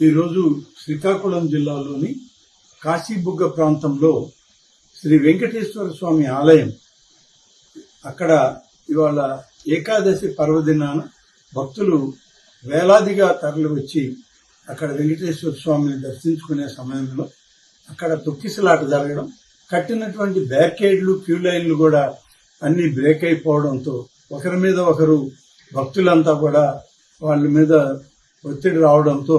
ఈరోజు శ్రీకాకుళం జిల్లాలోని కాశీబుగ్గ ప్రాంతంలో శ్రీ వెంకటేశ్వర స్వామి ఆలయం అక్కడ ఇవాళ ఏకాదశి పర్వదినాన భక్తులు వేలాదిగా తరలి వచ్చి అక్కడ వెంకటేశ్వర స్వామిని దర్శించుకునే సమయంలో అక్కడ తొక్కిసలాట జరగడం కట్టినటువంటి బ్యారికేడ్లు క్యూ లైన్లు కూడా అన్ని బ్రేక్ అయిపోవడంతో ఒకరి మీద ఒకరు భక్తులంతా కూడా వాళ్ళ మీద ఒత్తిడి రావడంతో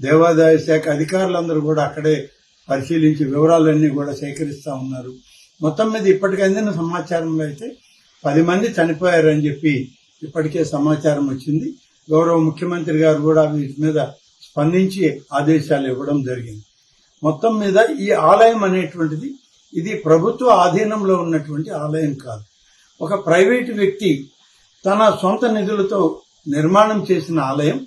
దేవాదాయ శాఖ అధికారులందరూ కూడా అక్కడే పరిశీలించి వివరాలన్నీ కూడా సేకరిస్తూ ఉన్నారు. మొత్తం మీద ఇప్పటికి అందిన సమాచారంలో అయితే పది మంది చనిపోయారని చెప్పి ఇప్పటికే సమాచారం వచ్చింది. గౌరవ ముఖ్యమంత్రి గారు కూడా వీటి మీద స్పందించి ఆదేశాలు ఇవ్వడం జరిగింది. మొత్తం మీద ఈ ఆలయం అనేటువంటిది ఇది ప్రభుత్వ ఆధీనంలో ఉన్నటువంటి ఆలయం కాదు. ఒక ప్రైవేటు వ్యక్తి తన సొంత నిధులతో నిర్మాణం చేసిన ఆలయం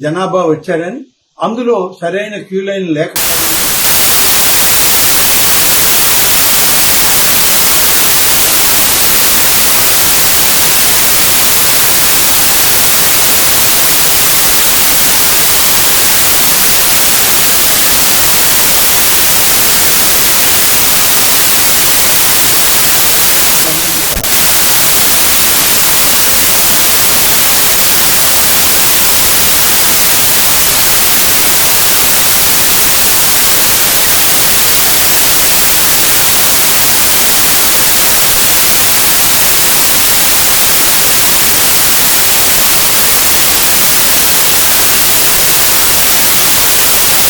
జనాభా వచ్చారని అందులో సరైన క్యూ లైన్ లేకపోవడం